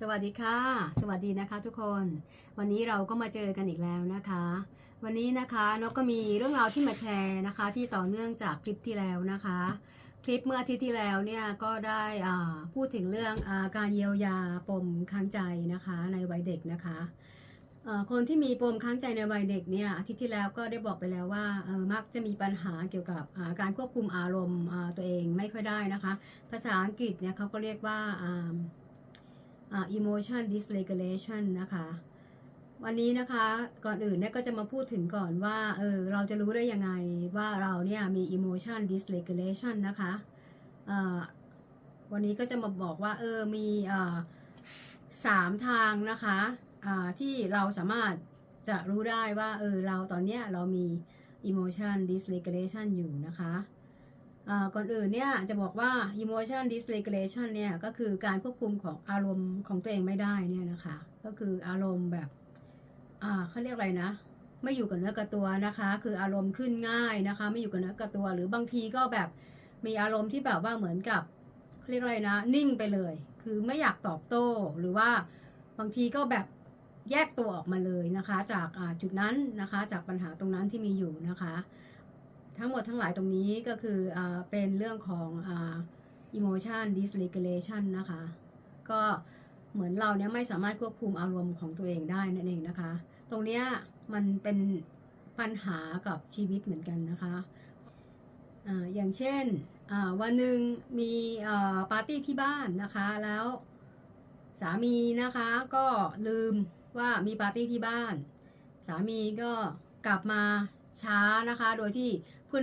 สวัสดีค่ะ สวัสดีนะคะทุกคน วันนี้เราก็มาเจอกันอีกแล้วนะคะ วันนี้นะคะนกก็มีเรื่องราวที่มาแชร์นะคะ ที่ต่อเนื่องจากคลิปที่แล้วนะคะ คลิปเมื่ออาทิตย์ที่แล้วเนี่ยก็ได้อ่าพูดถึงเรื่องอาการเยียวยาปมค้างใจนะคะในวัยเด็กนะคะคนที่มีปมค้างใจในวัยเด็กเนี่ยอาทิตย์ที่แล้วก็ได้บอกไปแล้วว่าเอ่อมักจะมีปัญหาเกี่ยวกับการควบคุมอารมณ์ตัวเองไม่ค่อยได้นะคะ ภาษาอังกฤษเนี่ยเขาก็เรียกว่า emotion dysregulation นะคะ วันนี้นะคะก่อนอื่นเนี่ยก็จะมาพูดถึงก่อนว่าเออเราจะรู้ได้ยังไงว่าเราเนี่ยมี emotion dysregulation นะคะอ่อวันนี้ก็จะมาบอกว่าเออมีอ่อสามทางนะคะอ่าที่เราสามารถจะรู้ได้ว่าเออเราตอนเนี้ยเรามี emotion dysregulation อยู่นะคะ ก่อนอื่นเนี่ยจะบอกว่า emotion dysregulation เนี่ยก็คือการควบคุมของอารมณ์ของตัวเองไม่ได้เนี่ยนะคะ ก็คืออารมณ์แบบอ่าเขาเรียกอะไรนะ ไม่อยู่กับเนื้อกับตัวนะคะ คืออารมณ์ขึ้นง่ายนะคะ ไม่อยู่กับเนื้อกับตัว หรือบางทีก็แบบมีอารมณ์ที่แบบว่าเหมือนกับเขาเรียกอะไรนะ นิ่งไปเลย คือไม่อยากตอบโต้ หรือว่าบางทีก็แบบแยกตัวออกมาเลยนะคะ จากจุดนั้นนะคะ จากปัญหาตรงนั้นที่มีอยู่นะคะ ทั้งหมดทั้งหลายตรงนี้ก็คืออเป็นเรื่องของอ emotion dysregulation นะคะ ก็เหมือนเราเนี่ยไม่สามารถควบคุมอารมณ์ของตัวเองได้นั่นเองนะคะ ตรงเนี้ยมันเป็นปัญหากับชีวิตเหมือนกันนะคะอย่างเช่นวันหนึ่งมีปาร์ตี้ที่บ้านนะคะแล้วสามีนะคะก็ลืมว่ามีปาร์ตี้ที่บ้าน สามีก็กลับมา ช้านะคะ โดยที่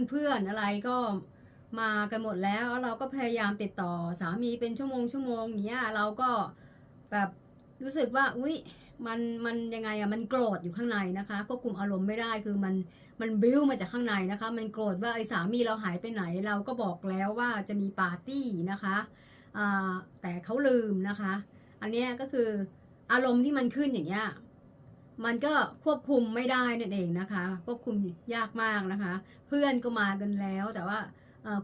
เพื่อนๆอะไรก็มากันหมดแล้วแล้วเราก็พยายามติดต่อสามีเป็นชั่วโมงชั่วโมงอย่างเงี้ยเราก็แบบรู้สึกว่าอุ้ยมันมันยังไงอะมันโกรธอยู่ข้างในนะคะควบคุมอารมณ์ไม่ได้คือมันมันบิ้วมาจากข้างในนะคะ มันโกรธว่าไอ้สามีเราหายไปไหน เราก็บอกแล้วว่าจะมีปาร์ตี้นะคะอ่าแต่เขาลืมนะคะ อันนี้ก็คืออารมณ์ที่มันขึ้นอย่างเงี้ย มันก็ควบคุมไม่ได้นั่นเองนะคะ ควบคุมยากมากนะคะ เพื่อนก็มากันแล้ว แต่ว่า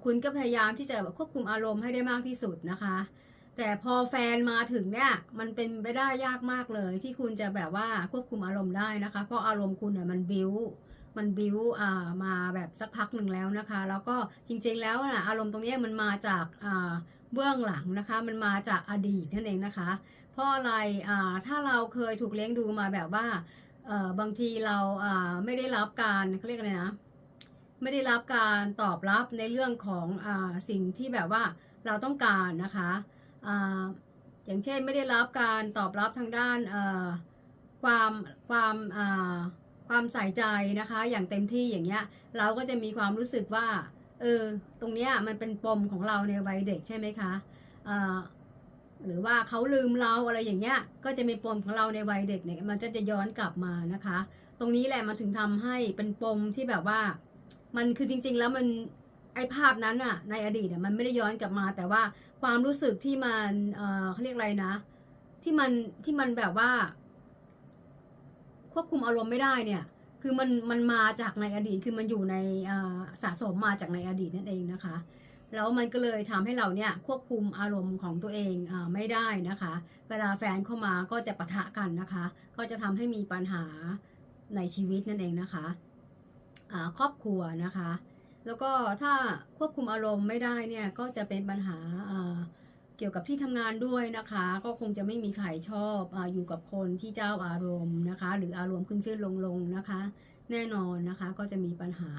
คุณก็พยายามที่จะควบคุมอารมณ์ให้ได้มากที่สุดนะคะ แต่พอแฟนมาถึงเนี่ยมันเป็นไปได้ยากมากเลย ที่คุณจะแบบว่าควบคุมอารมณ์ได้นะคะ เพราะอารมณ์คุณเนี่ยมันบิ้วมันบิ้วอ่ามาแบบสักพักหนึ่งแล้วนะคะ แล้วก็จริงๆแล้วนะอารมณ์ตรงนี้มันมาจากอ่า เบื้องหลังนะคะ มันมาจากอดีตนั่นเองนะคะ เพราะอะไรอ่าถ้าเราเคยถูกเลี้ยงดูมาแบบว่าเอ่อบางทีเราอ่าไม่ได้รับการเขาเรียกอะไรนะไม่ได้รับการตอบรับในเรื่องของอาสิ่งที่แบบว่าเราต้องการนะคะอาอย่างเช่นไม่ได้รับการตอบรับทางด้านเอ่อความความอ่าความใส่ใจนะคะ อย่างเต็มที่อย่างเงี้ยเราก็จะมีความรู้สึกว่า เออตรงเนี้ยมันเป็นปมของเราในวัยเด็กใช่ไหมคะอ่าหรือว่าเขาลืมเราอะไรอย่างเงี้ยก็จะมีปมของเราในวัยเด็กเนี่ยมันจะจะย้อนกลับมานะคะ ตรงนี้แหละมันถึงทำให้เป็นปมที่แบบว่า มันคือจริง ๆ แล้วมันไอภาพนั้นอะในอดีตอะมันไม่ได้ย้อนกลับมา แต่ว่าความรู้สึกที่มันเออเขาเรียกอะไรนะ ที่มันที่มันแบบว่า ควบคุมอารมณ์ไม่ได้เนี่ย คือมันมันมาจากในอดีตคือมันอยู่ในสะสมมาจากในอดีตนั่นเองนะคะ แล้วมันก็เลยทำให้เราเนี่ยควบคุมอารมณ์ของตัวเองอไม่ได้นะคะ เวลาแฟนเข้ามาก็จะปะทะกันนะคะ ก็จะทำให้มีปัญหาในชีวิตนั่นเองนะคะครอบครัวนะคะ แล้วก็ถ้าควบคุมอารมณ์ไม่ได้เนี่ยก็จะเป็นปัญหาา เกี่ยวกับที่ทำงานด้วยนะคะ ก็คงจะไม่มีใครชอบออยู่กับคนที่เจ้าอารมณ์นะคะ หรืออารมณ์ขึ้นขึ้นลงลงนะคะ แน่นอนนะคะก็จะมีปัญหา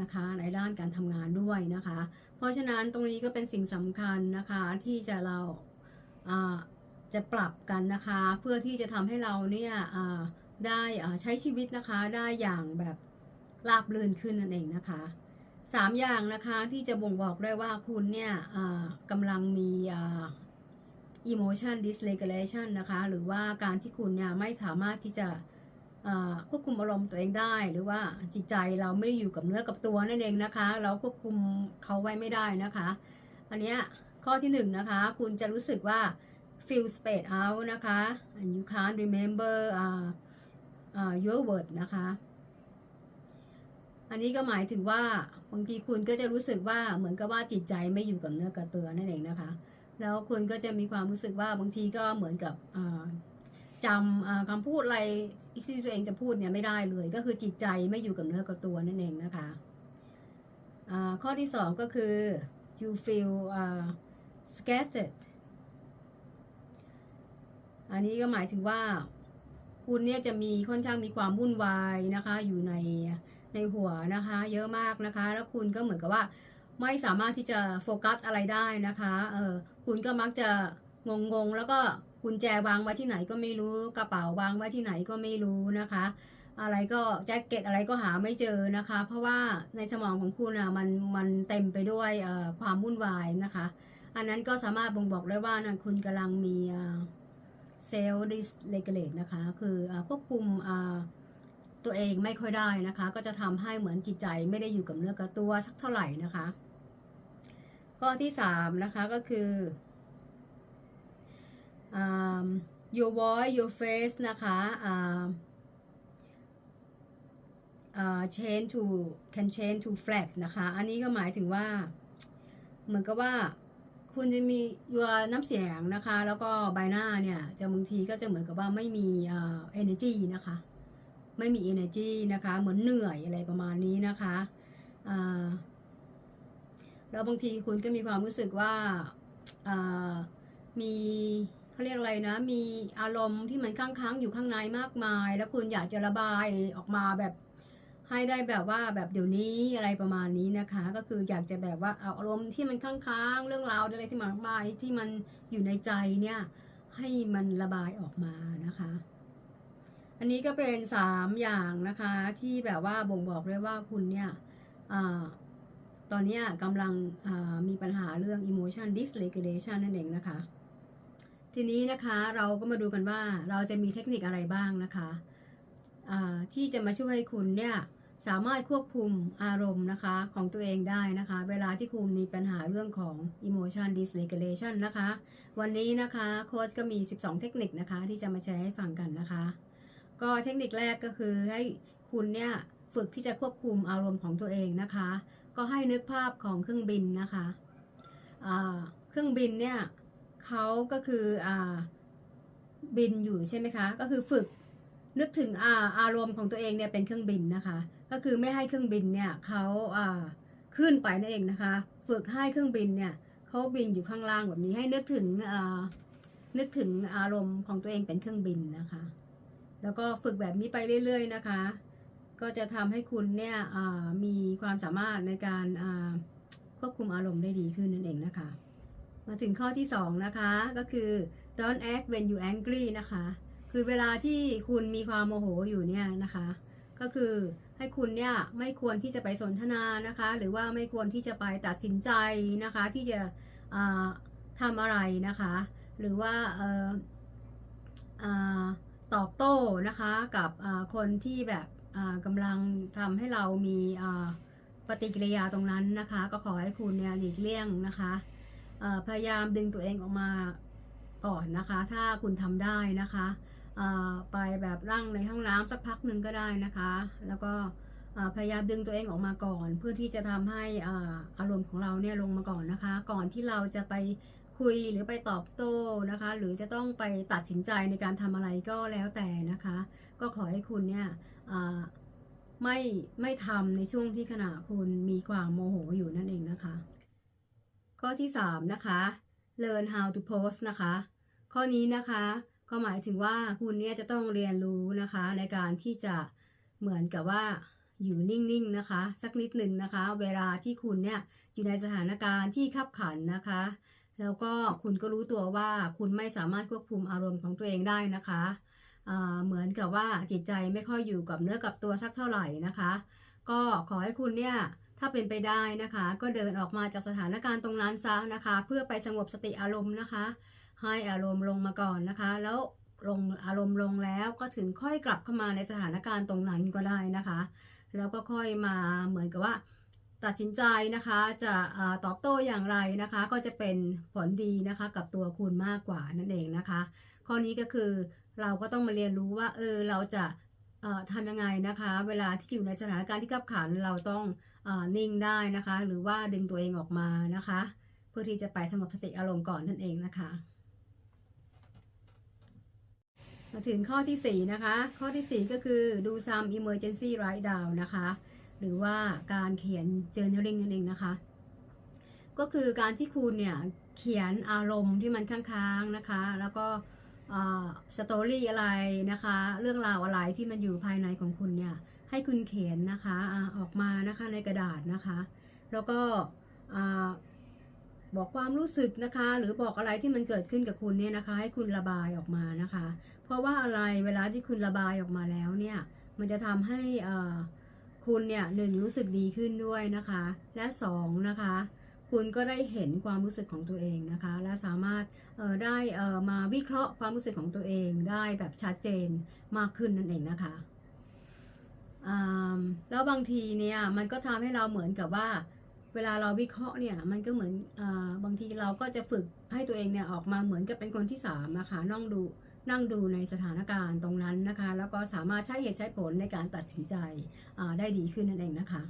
นะคะในด้านการทำงานด้วยนะคะ เพราะฉะนั้นตรงนี้ก็เป็นสิ่งสำคัญนะคะที่จะเราจะปรับกันนะคะ เพื่อที่จะทำให้เราเนี่ยได้ใช้ชีวิตนะคะได้อย่างแบบราบรื่นขึ้นนั่นเองนะคะ สามอย่างนะคะที่จะบ่งบอกได้ว่าคุณเนี่ยกำลังมี emotion dysregulation นะคะ หรือว่าการที่คุณเนี่ยไม่สามารถที่จะควบคุมอารมณ์ตัวเองได้ หรือว่าจิตใจเราไม่ได้อยู่กับเนื้อกับตัวนั่นเองนะคะ เราควบคุมเขาไว้ไม่ได้นะคะ อันเนี้ยข้อที่หนึ่งนะคะ คุณจะรู้สึกว่า feel space out นะคะ and you can't remember uh, uh, your word นะคะ อันนี้ก็หมายถึงว่า บางทีคุณก็จะรู้สึกว่าเหมือนกับว่าจิตใจไม่อยู่กับเนื้อกับตัวนั่นเองนะคะ แล้วคุณก็จะมีความรู้สึกว่าบางทีก็เหมือนกับจำคำพูดอะไรที่ตัวเองจะพูดเนี่ยไม่ได้เลย ก็คือจิตใจไม่อยู่กับเนื้อกับตัวนั่นเองนะคะข้อที่สองก็คือ you feel uh, scattered อันนี้ก็หมายถึงว่า คุณเนี่ยจะมีค่อนข้างมีความวุ่นวายนะคะ อยู่ใน ในหัวนะคะ เยอะมากนะคะ แล้วคุณก็เหมือนกับว่าไม่สามารถที่จะโฟกัสอะไรได้นะคะเออคุณก็มักจะงงๆ แล้วก็กุญแจวางไว้ที่ไหนก็ไม่รู้กระเป๋าวางไว้ที่ไหนก็ไม่รู้นะคะ อะไรก็แจ็คเก็ตอะไรก็หาไม่เจอนะคะ เพราะว่าในสมองของคุณอะมันมันเต็มไปด้วยความวุ่นวายนะคะ อันนั้นก็สามารถบ่งบอกได้ว่านะคุณกำลังมีเซลล์ดิสเลกเลตนะคะ คือควบคุม ตัวเองไม่ค่อยได้นะคะ ก็จะทำให้เหมือนจิตใจไม่ได้อยู่กับเนื้อกับตัวสักเท่าไหร่นะคะ ข้อที่สามนะคะก็คือ um, your voice your face นะคะ change to can change to flat นะคะ อันนี้ก็หมายถึงว่า เหมือนกับว่าคุณจะมี your น้ำเสียงนะคะ แล้วก็ใบหน้าเนี่ย จะบางทีก็จะเหมือนกับว่าไม่มีอ่า energy นะคะ ไม่มี energy นะคะ เหมือนเหนื่อยอะไรประมาณนี้นะคะแล้วบางทีคุณก็มีความรู้สึกว่าอ่ามีเขาเรียกอะไรนะ มีอารมณ์ที่มันค้างๆอยู่ข้างในมากมาย แล้วคุณอยากจะระบายออกมาแบบให้ได้แบบว่าแบบเดี๋ยวนี้อะไรประมาณนี้นะคะ ก็คืออยากจะแบบว่าเอาอารมณ์ที่มันค้างๆเรื่องราวอะไรที่มากมายที่มันอยู่ในใจเนี่ยให้มันระบายออกมานะคะ อันนี้ก็เป็นสามอย่างนะคะที่แบบว่าบ่งบอกเลยว่าคุณเนี่ยอตอนนี้กำลังมีปัญหาเรื่อง emotion dysregulation นั่นเองนะคะ ทีนี้นะคะเราก็มาดูกันว่าเราจะมีเทคนิคอะไรบ้างนะคะะที่จะมาช่วยให้คุณเนี่ยสามารถควบคุมอารมณ์นะคะของตัวเองได้นะคะ เวลาที่คุณมีปัญหาเรื่องของ emotion dysregulation นะคะ วันนี้นะคะโค้ชก็มี 12 เทคนิคนะคะ ที่จะมาแชร์ให้ฟังกันนะคะ ก็เทคนิคแรกก็คือให้คุณเนี่ยฝึกที่จะควบคุมอารมณ์ของตัวเองนะคะ ก็ให้นึกภาพของเครื่องบินนะคะเครื่องบินเนี่ยเขาก็คืออบินอยู่ใช่ไหมคะ ก็คือฝึกนึกถึงอาอารมณ์ของตัวเองเนี่ยเป็นเครื่องบินนะคะ ก็คือไม่ให้เครื่องบินเนี่ยเขาขึ้นไปนั่นเองนะคะ ฝึกให้เครื่องบินเนี่ยเขาบินอยู่ข้างล่างแบบนี้ให้นึกถึงนึกถึงอารมณ์ของตัวเองเป็นเครื่องบินนะคะ แล้วก็ฝึกแบบนี้ไปเรื่อย ๆ นะคะ ก็จะทำให้คุณเนี่ยมีความสามารถในการควบคุมอารมณ์ได้ดีขึ้นนั่นเองนะคะ มาถึงข้อที่ 2 นะคะ ก็คือ don't act when you angry นะคะ คือเวลาที่คุณมีความโมโหอยู่เนี่ยนะคะ ก็คือให้คุณเนี่ยไม่ควรที่จะไปสนทนานะคะ หรือว่าไม่ควรที่จะไปตัดสินใจนะคะ ที่จะทำอะไรนะคะ หรือว่า ตอบโต้นะคะกับคนที่แบบกำลังทำให้เรามีปฏิกิริยาตรงนั้นนะคะ ก็ขอให้คุณเนี่ยหลีกเลี่ยงนะคะพยายามดึงตัวเองออกมาก่อนนะคะ ถ้าคุณทำได้นะคะไปแบบร่างในห้องน้ำสักพักหนึ่งก็ได้นะคะ แล้วก็พยายามดึงตัวเองออกมาก่อน เพื่อที่จะทำให้อารมณ์ของเราเนี่ยลงมาก่อนนะคะ ก่อนที่เราจะไป คุยหรือไปตอบโต้นะคะ หรือจะต้องไปตัดสินใจในการทำอะไรก็แล้วแต่นะคะ ก็ขอให้คุณเนี่ยไม่ไม่ทำในช่วงที่ขณะคุณมีความโมโหอยู่นั่นเองนะคะ ข้อที่ 3 นะคะ learn how to pose นะคะ ข้อนี้นะคะก็หมายถึงว่าคุณเนี่ยจะต้องเรียนรู้นะคะ ในการที่จะเหมือนกับว่าอยู่นิ่งๆนะคะ สักนิดหนึ่งนะคะ เวลาที่คุณเนี่ยอยู่ในสถานการณ์ที่ขับขันนะคะ แล้วก็คุณก็รู้ตัวว่าคุณไม่สามารถควบคุมอารมณ์ของตัวเองได้นะคะเหมือนกับว่าจิตใจไม่ค่อยอยู่กับเนื้อกับตัวสักเท่าไหร่นะคะ ก็ขอให้คุณเนี่ยถ้าเป็นไปได้นะคะ ก็เดินออกมาจากสถานการณ์ตรงนั้นซะนะคะ เพื่อไปสงบสติอารมณ์นะคะ ให้อารมณ์ลงมาก่อนนะคะ แล้วลงอารมณ์ลงแล้วก็ถึงค่อยกลับเข้ามาในสถานการณ์ตรงนั้นก็ได้นะคะ แล้วก็ค่อยมาเหมือนกับว่า ตัดสินใจนะคะจะอตอบโต้อย่างไรนะคะ ก็จะเป็นผลดีนะคะกับตัวคุณมากกว่านั่นเองนะคะ ข้อนี้ก็คือเราก็ต้องมาเรียนรู้ว่าเออเราจะทำยังไงนะคะ เวลาที่อยู่ในสถานการณ์ที่ขับขันเราต้องอนิ่งได้นะคะ หรือว่าดึงตัวเองออกมานะคะ เพื่อที่จะไปสงบสติอารมณ์ก่อนนั่นเองนะคะ มาถึงข้อที่ 4 นะคะ ข้อทีสี่4 ก็คือดู some emergency write down นะคะ หรือว่าการเขียน journaling นั่นเองนะคะ ก็คือการที่คุณเนี่ยเขียนอารมณ์ที่มันค้างๆนะคะ แล้วก็สตอรี่อะไรนะคะ เรื่องราวอะไรที่มันอยู่ภายในของคุณเนี่ยให้คุณเขียนนะคะอออกมานะคะในกระดาษนะคะ แล้วก็บอกความรู้สึกนะคะ หรือบอกอะไรที่มันเกิดขึ้นกับคุณเนี่ยนะคะ ให้คุณระบายออกมานะคะ เพราะว่าอะไรเวลาที่คุณระบายออกมาแล้วเนี่ย มันจะทำให้อ่า คุณเนี่ยหนึ่งรู้สึกดีขึ้นด้วยนะคะ และสองนะคะ คุณก็ได้เห็นความรู้สึกของตัวเองนะคะ และสามารถเอ่อได้เอ่อมาวิเคราะห์ความรู้สึกของตัวเองได้แบบชัดเจนมากขึ้นนั่นเองนะคะแล้วบางทีเนี่ยมันก็ทำให้เราเหมือนกับว่า เวลาเราวิเคราะห์เนี่ยมันก็เหมือนอบางทีเราก็จะฝึกให้ตัวเองเนี่ยออกมาเหมือนกับเป็นคนที่สามนะคะนั่งดู นั่งดูในสถานการณ์ตรงนั้นนะคะ แล้วก็สามารถใช้เหตุใช้ผลในการตัดสินใจได้ดีขึ้นนั่นเองนะคะ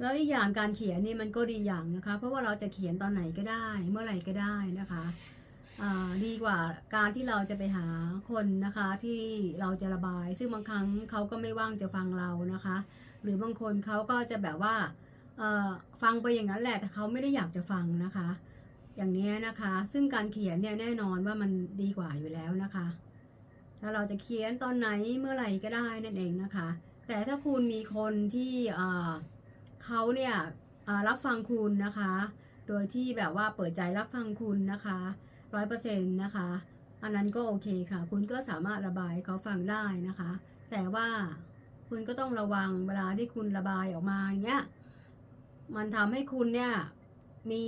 แล้วอีกอย่างการเขียนนี่มันก็ดีอย่างนะคะ เพราะว่าเราจะเขียนตอนไหนก็ได้ เมื่อไหร่ก็ได้นะคะดีกว่าการที่เราจะไปหาคนนะคะที่เราจะระบาย ซึ่งบางครั้งเขาก็ไม่ว่างจะฟังเรานะคะ หรือบางคนเขาก็จะแบบว่าฟังไปอย่างนั้นแหละแต่เขาไม่ได้อยากจะฟังนะคะ อย่างนี้นะคะ ซึ่งการเขียนเนี่ยแน่นอนว่ามันดีกว่าอยู่แล้วนะคะ ถ้าเราจะเขียนตอนไหนเมื่อไหร่ก็ได้นั่นเองนะคะ แต่ถ้าคุณมีคนที่เขาเนี่ยรับฟังคุณนะคะ โดยที่แบบว่าเปิดใจรับฟังคุณนะคะร้อยเปอร์เซ็นต์นะคะ อันนั้นก็โอเคค่ะ คุณก็สามารถระบายเขาฟังได้นะคะ แต่ว่าคุณก็ต้องระวังเวลาที่คุณระบายออกมาเงี้ย มันทำให้คุณเนี่ย มี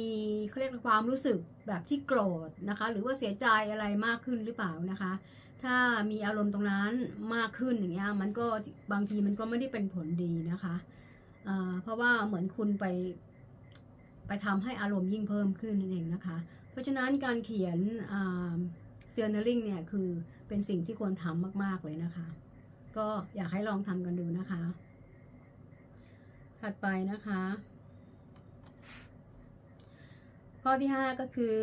เขาเรียกความรู้สึกแบบที่โกรธนะคะ หรือว่าเสียใจอะไรมากขึ้นหรือเปล่านะคะ ถ้ามีอารมณ์ตรงนั้นมากขึ้นอย่างเงี้ยมันก็บางทีมันก็ไม่ได้เป็นผลดีนะคะเพราะว่าเหมือนคุณไป ไปทำให้อารมณ์ยิ่งเพิ่มขึ้นนั่นเองนะคะ เพราะฉะนั้นการเขียนอ่า journaling เนี่ยคือเป็นสิ่งที่ควรทำมาก ๆ เลยนะคะ ก็อยากให้ลองทำกันดูนะคะ ถัดไปนะคะ ข้อที่ 5 ก็คือ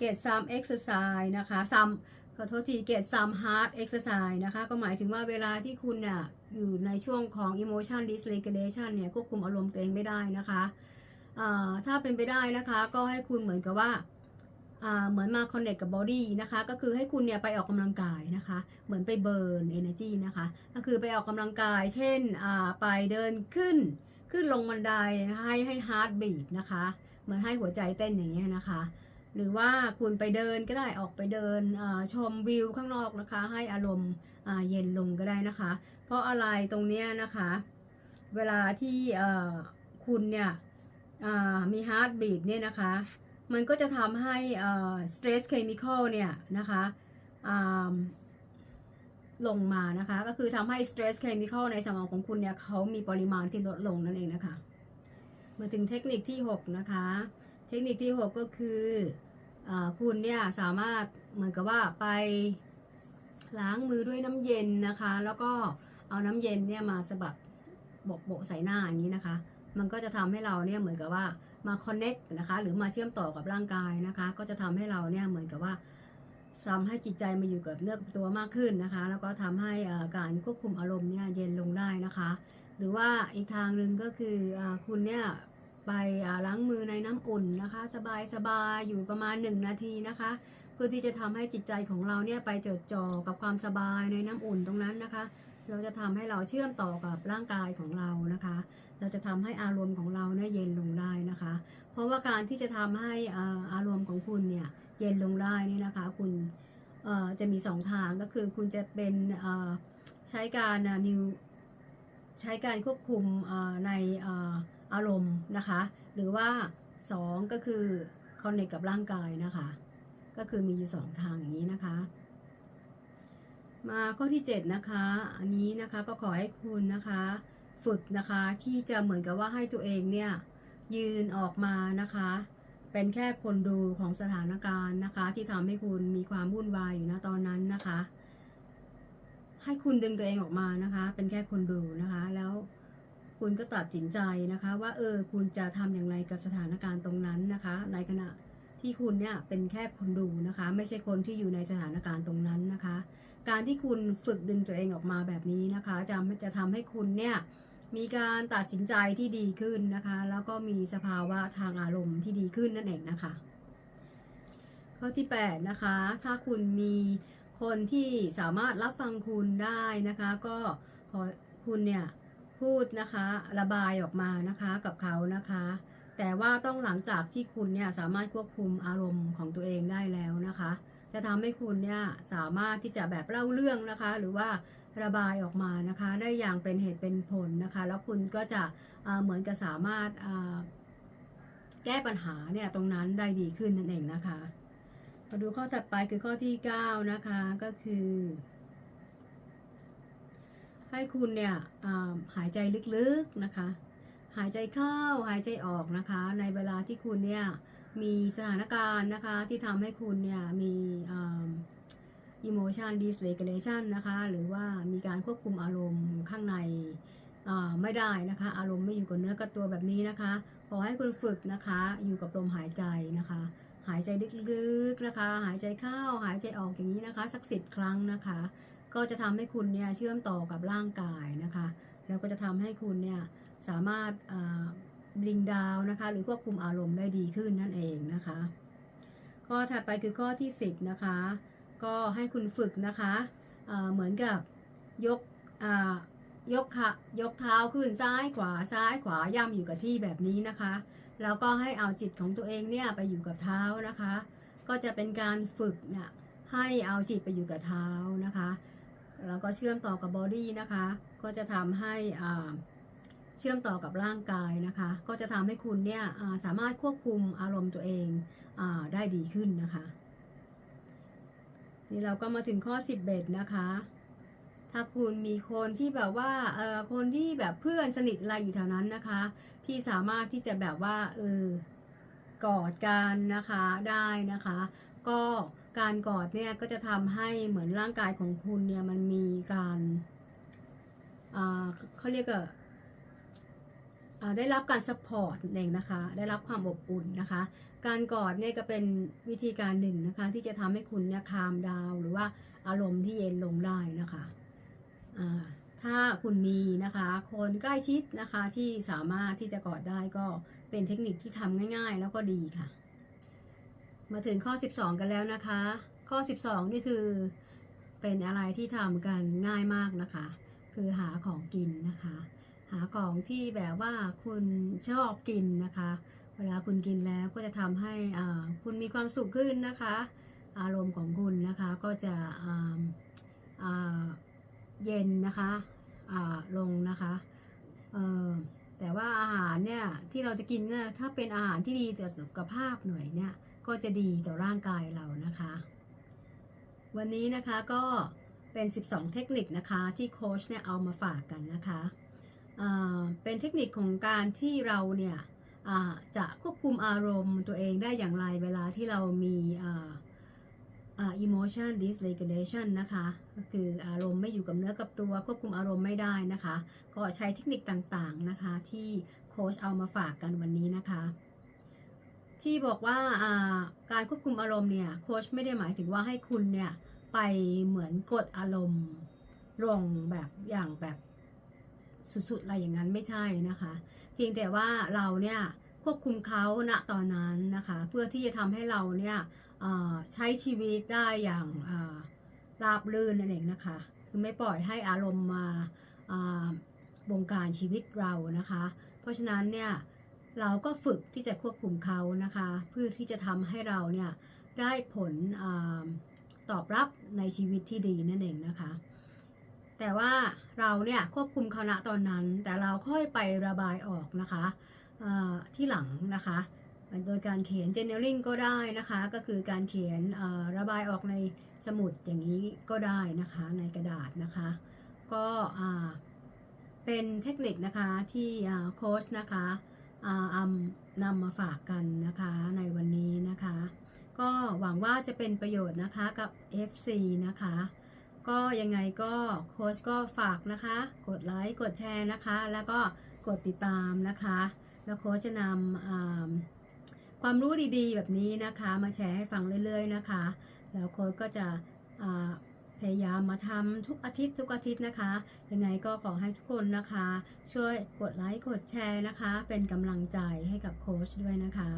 get some exercise นะคะ some ขอโทษที get some hard exercise นะคะ ก็หมายถึงว่าเวลาที่คุณน่ะอยู่ในช่วงของ emotion dysregulation เนี่ยควบคุมอารมณ์ตัวเองไม่ได้นะคะถ้าเป็นไปได้นะคะก็ให้คุณเหมือนกับว่าเหมือนมา connect กับบอดี้นะคะ ก็คือให้คุณเนี่ยไปออกกำลังกายนะคะ เหมือนไปเบิร์น energy นะคะ ก็คือไปออกกำลังกาย เช่นไปเดินขึ้น ขึ้นลงบันไดให้ให้ heart beat นะคะ มือนให้หัวใจเต้นอย่างเงี้ยนะคะ หรือว่าคุณไปเดินก็ได้ออกไปเดินชมวิวข้างนอกนะคะ ให้อารมณ์เย็นลงก็ได้นะคะ เพราะอะไรตรงเนี้ยนะคะ เวลาที่คุณเนี่ยมี heart beat เนี่ยนะคะ มันก็จะทำให้สเอ่อ stress chemical เนี่ยนะคะลงมานะคะ ก็คือทำให้ stress chemical ในสมองของคุณเนี่ยเขามีปริมาณที่ลดลงนั่นเองนะคะ มาถึงเทคนิคที่ 6 นะคะ เทคนิคที่ 6 ก็คืออคุณเนี่ยสามารถเหมือนกับว่าไปล้างมือด้วยน้ำเย็นนะคะ แล้วก็เอาน้ำเย็นเนี่ยมาสะบัดโบกๆใส่หน้าอย่างนี้นะคะ มันก็จะทำให้เราเนี่ยเหมือนกับว่ามา connect นะคะ หรือมาเชื่อมต่อกับร่างกายนะคะ ก็จะทำให้เราเนี่ยเหมือนกับว่าทำให้จิตใจมาอยู่กับเนื้อกตัวมากขึ้นนะคะ แล้วก็ทำให้การควบคุมอารมณ์เนี่ยเย็นลงได้นะคะ หรือว่าอีกทางหนึ่งก็คืออคุณเนี่ย ไปล้างมือในน้ำอุ่นนะคะ สบายสบายอยู่ประมาณ 1 นาทีนะคะ เพื่อที่จะทำให้จิตใจของเราเนี่ยไปจดจ่อกับความสบายในน้ำอุ่นตรงนั้นนะคะ เราจะทำให้เราเชื่อมต่อกับร่างกายของเรานะคะ เราจะทำให้อารมณ์ของเราเนี่ยเย็นลงได้นะคะ เพราะว่าการที่จะทำให้อารมณ์ของคุณเนี่ยเย็นลงได้นี่นะคะ คุณจะมีสองทางก็คือคุณจะเป็นใช้การนิวใช้การควบคุมใน อารมณ์นะคะ หรือว่า 2 ก็คือคอนเนคกับร่างกายนะคะ ก็คือมีอยู่สองทางอย่างนี้นะคะ มาข้อที่ 7 นะคะ อันนี้นะคะก็ขอให้คุณนะคะ ฝึกนะคะที่จะเหมือนกับว่าให้ตัวเองเนี่ยยืนออกมานะคะ เป็นแค่คนดูของสถานการณ์นะคะ ที่ทำให้คุณมีความวุ่นวายอยู่นะตอนนั้นนะคะ ให้คุณดึงตัวเองออกมานะคะ เป็นแค่คนดูนะคะแล้ว คุณก็ตัดสินใจนะคะว่าเออคุณจะทำอย่างไรกับสถานการณ์ตรงนั้นนะคะ ในขณะที่คุณเนี่ยเป็นแค่คนดูนะคะ ไม่ใช่คนที่อยู่ในสถานการณ์ตรงนั้นนะคะ การที่คุณฝึกดึงตัวเองออกมาแบบนี้นะคะจะจะทำให้คุณเนี่ยมีการตัดสินใจที่ดีขึ้นนะคะ แล้วก็มีสภาวะทางอารมณ์ที่ดีขึ้นนั่นเองนะคะ ข้อที่8นะคะถ้าคุณมีคนที่สามารถรับฟังคุณได้นะคะ ก็ขอคุณเนี่ย พูดนะคะ ระบายออกมานะคะกับเขานะคะ แต่ว่าต้องหลังจากที่คุณเนี่ยสามารถควบคุมอารมณ์ของตัวเองได้แล้วนะคะ จะทำให้คุณเนี่ยสามารถที่จะแบบเล่าเรื่องนะคะ หรือว่าระบายออกมานะคะ ได้อย่างเป็นเหตุเป็นผลนะคะ แล้วคุณก็จะเหมือนกับสามารถแก้ปัญหาเนี่ยตรงนั้นได้ดีขึ้นนั่นเองนะคะมาดูข้อถัดไปคือข้อที่ 9 นะคะก็คือ ให้คุณเนี่ยหายใจลึกๆนะคะ หายใจเข้าหายใจออกนะคะ ในเวลาที่คุณเนี่ยมีสถานการณ์นะคะที่ทำให้คุณเนี่ยมีอ่า emotion dysregulation นะคะ หรือว่ามีการควบคุมอารมณ์ข้างในไม่ได้นะคะ อารมณ์ไม่อยู่กับเนื้อกับตัวแบบนี้นะคะ ขอให้คุณฝึกนะคะ อยู่กับลมหายใจนะคะ หายใจลึกๆนะคะ หายใจเข้าหายใจออกอย่างนี้นะคะ สักสิบครั้งนะคะ ก็จะทำให้คุณเนี่ยเชื่อมต่อกับร่างกายนะคะ แล้วก็จะทำให้คุณเนี่ยสามารถบลิงดาวนะคะ หรือควบคุมอารมณ์ได้ดีขึ้นนั่นเองนะคะข้อถัดไปคือข้อที่ 10 นะคะ ก็ให้คุณฝึกนะคะเเหมือนกับยกยกขายกเท้าขึ้นซ้ายขวาซ้ายขวาย่ำอยู่กับที่แบบนี้นะคะ แล้วก็ให้เอาจิตของตัวเองเนี่ยไปอยู่กับเท้านะคะ ก็จะเป็นการฝึกเนี่ยให้เอาจิตไปอยู่กับเท้านะคะ แล้วก็เชื่อมต่อกับบอดี้นะคะ ก็จะทำให้อ่าเชื่อมต่อกับร่างกายนะคะ ก็จะทำให้คุณเนี่ยาสามารถควบคุมอารมณ์ตัวเองอได้ดีขึ้นนะคะ นี่เราก็มาถึงข้อ11นะคะ ถ้าคุณมีคนที่แบบว่าเออคนที่แบบเพื่อนสนิทอะไรอยู่แถวนั้นนะคะ ที่สามารถที่จะแบบว่าเออกอดกันนะคะได้นะคะ ก็ การกอดเนี่ยก็จะทำให้เหมือนร่างกายของคุณเนี่ยมันมีการเขาเรียกว่าได้รับการซัพพอร์ตเองนะคะ ได้รับความอบอุ่นนะคะ การกอดเนี่ยก็เป็นวิธีการหนึ่งนะคะ ที่จะทำให้คุณเนี่ยคามดาวหรือว่าอารมณ์ที่เย็นลงได้นะคะถ้าคุณมีนะคะ คนใกล้ชิดนะคะที่สามารถที่จะกอดได้ก็เป็นเทคนิคที่ทำง่าย ๆ แล้วก็ดีค่ะ มาถึงข้อ 12 กันแล้วนะคะ ข้อ 12 นี่คือเป็นอะไรที่ทำกันง่ายมากนะคะ คือหาของกินนะคะ หาของที่แบบว่าคุณชอบกินนะคะ เวลาคุณกินแล้วก็จะทำให้คุณมีความสุขขึ้นนะคะ อารมณ์ของคุณนะคะก็จะเย็นนะคะลงนะคะแต่ว่าอาหารเนี่ยที่เราจะกินเนี่ยถ้าเป็นอาหารที่ดีต่อสุขภาพหน่อยเนี่ย ก็จะดีต่อร่างกายเรานะคะ วันนี้นะคะก็เป็น 12 เทคนิคนะคะที่โค้ชเนี่ยเอามาฝากกันนะคะเป็นเทคนิคของการที่เราเนี่ยจะควบคุมอารมณ์ตัวเองได้อย่างไรเวลาที่เรามีอ่าอ่า emotion dysregulation นะคะก็คืออารมณ์ไม่อยู่กับเนื้อกับตัว ควบคุมอารมณ์ไม่ได้นะคะ ก็ใช้เทคนิคต่างๆนะคะที่โค้ชเอามาฝากกันวันนี้นะคะ ที่บอกว่าการควบคุมอารมณ์เนี่ยโค้ชไม่ได้หมายถึงว่าให้คุณเนี่ยไปเหมือนกดอารมณ์ลงแบบอย่างแบบสุดๆอะไรอย่างนั้นไม่ใช่นะคะ เพียงแต่ว่าเราเนี่ยควบคุมเขาณตอนนั้นนะคะ เพื่อที่จะทำให้เราเนี่ยใช้ชีวิตได้อย่างราบรื่นนั่นเองนะคะ คือไม่ปล่อยให้อารมณ์มาบงการชีวิตเรานะคะ เพราะฉะนั้นเนี่ย เราก็ฝึกที่จะควบคุมเขานะคะ เพื่อที่จะทำให้เราเนี่ยได้ผลอตอบรับในชีวิตที่ดีนั่นเองนะคะ แต่ว่าเราเนี่ยควบคุมเขาณตอนนั้น แต่เราค่อยไประบายออกนะคะที่หลังนะคะ โดยการเขียน journaling ก็ได้นะคะ ก็คือการเขียนระบายออกในสมุดอย่างนี้ก็ได้นะคะในกระดาษนะคะ ก็เป็นเทคนิคนะคะที่โค้ชนะคะ อ่านำมาฝากกันนะคะในวันนี้นะคะ ก็หวังว่าจะเป็นประโยชน์นะคะกับ FC นะคะ ก็ยังไงก็โค้ชก็ฝากนะคะ กดไลค์กดแชร์นะคะ แล้วก็กดติดตามนะคะ แล้วโค้ชจะนำความรู้ดีๆ แบบนี้นะคะ มาแชร์ให้ฟังเรื่อยๆนะคะ แล้วโค้ชก็จะ พยายามมาทำทุกอาทิตย์ทุกอาทิตย์นะคะ ยังไงก็ขอให้ทุกคนนะคะ ช่วยกดไลค์กดแชร์นะคะ เป็นกำลังใจให้กับโค้ชด้วยนะคะ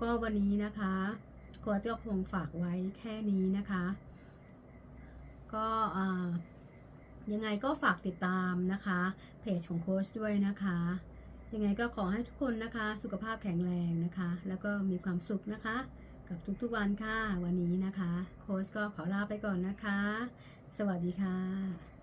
ก็วันนี้นะคะโค้ชก็คงฝากไว้แค่นี้นะคะ ก็ยังไงก็ฝากติดตามนะคะ เพจของโค้ชด้วยนะคะยังไงก็ขอให้ทุกคนนะคะ สุขภาพแข็งแรงนะคะ แล้วก็มีความสุขนะคะ กับทุกๆวันค่ะ วันนี้นะคะ โค้ชก็ขอลาไปก่อนนะคะ สวัสดีค่ะ